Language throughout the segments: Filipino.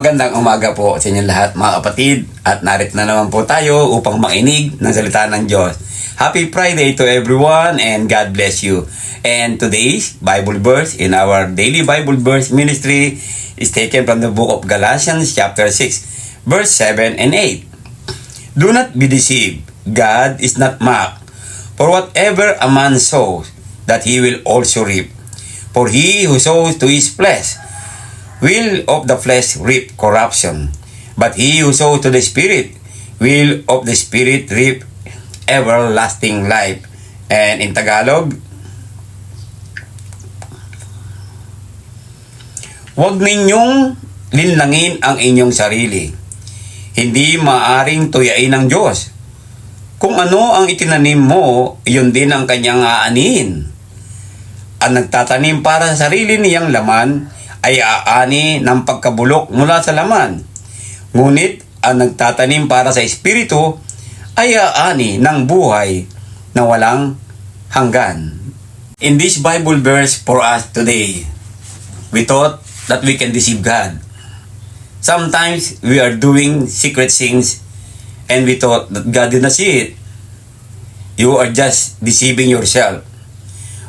Magandang umaga po sa inyong lahat mga kapatid at narito na naman po tayo upang makinig ng salita ng Diyos. Happy Friday to everyone and God bless you. And today's Bible verse in our daily Bible verse ministry is taken from the book of Galatians chapter 6 verse 7 and 8. Do not be deceived. God is not mocked. For whatever a man sows, that he will also reap. For he who sows to his flesh will of the flesh reap corruption, but he who sows to the Spirit will of the Spirit reap everlasting life. And in Tagalog, Huwag ninyong linlangin ang inyong sarili. Hindi maaring tuyain ng Diyos. Kung ano ang itinanim mo, yun din ang kanyang aanihin. Ang nagtatanim para sa sarili niyang laman ay aani ng pagkabulok mula sa laman. Ngunit ang nagtatanim para sa espiritu ay aani ng buhay na walang hanggan. In this Bible verse for us today, we thought that we can deceive God. Sometimes we are doing secret things and we thought that God did not see it. You are just deceiving yourself.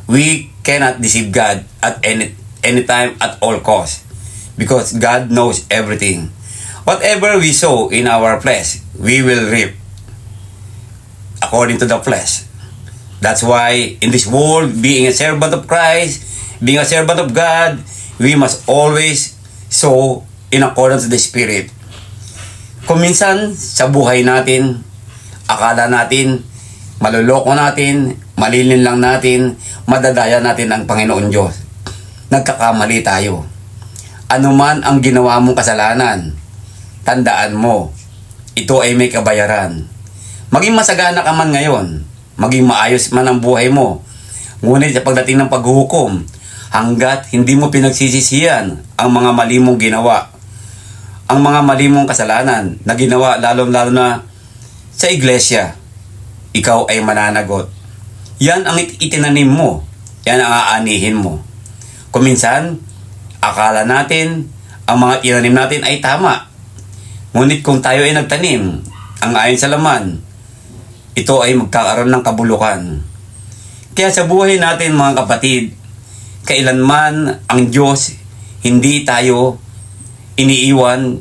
We cannot deceive God at any anytime at all cost because God knows everything. Whatever we sow in our flesh, we will reap according to the flesh. That's why in this world, being a servant of Christ, being a servant of God, we must always sow in accordance to the Spirit. Kung minsan sa buhay natin, akala natin, maluloko natin, malilin lang natin, madadaya natin ang Panginoon Diyos. Nagkakamali tayo. Ano man ang ginawa mong kasalanan, tandaan mo, ito ay may kabayaran. Maging masagana ka man ngayon, maging maayos man ang buhay mo, ngunit sa pagdating ng paghuhukom, hanggat hindi mo pinagsisisihan ang mga mali mong ginawa, ang mga mali mong kasalanan na ginawa lalo-lalo na sa iglesia, ikaw ay mananagot. Yan ang it- itinanim mo. Yan ang aanihin mo. Kung minsan, akala natin, ang mga tinanim natin ay tama. Ngunit kung tayo ay nagtanim, ang ayon sa laman, ito ay magkakaroon ng kabulukan. Kaya sa buhay natin mga kapatid, kailanman ang Diyos hindi tayo iniiwan,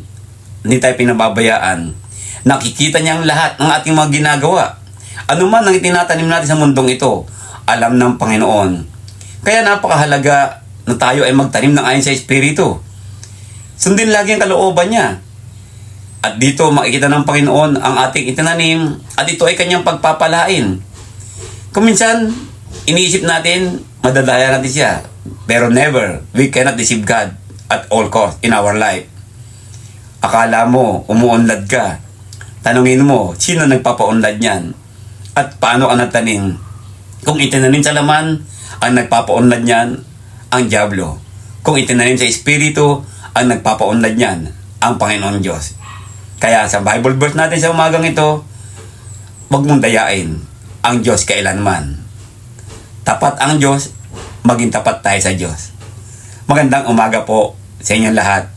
hindi tayo pinababayaan. Nakikita niya ang lahat ng ating mga ginagawa. Ano man ang itinatanim natin sa mundong ito, alam ng Panginoon. Kaya napakahalaga na tayo ay magtanim ng ayon sa Espiritu. Sundin lagi ang kalooban niya. At dito makikita ng Panginoon ang ating itinanim at ito ay kanyang pagpapalain. Kung minsan, iniisip natin, madadaya natin siya. Pero never, we cannot deceive God at all cost in our life. Akala mo, umuunlad ka. Tanungin mo, sino nagpapaunlad niyan? At paano ka nagtanim? Kung itinanim sa laman, ang nagpapaunlad niyan, ang Diablo. Kung itinanim sa Espiritu, ang nagpapaunlad niyan, ang Panginoon Diyos. Kaya sa Bible verse natin sa umagang ito, huwag mong dayain ang Diyos kailanman. Tapat ang Diyos, maging tapat tayo sa Diyos. Magandang umaga po sa inyong lahat.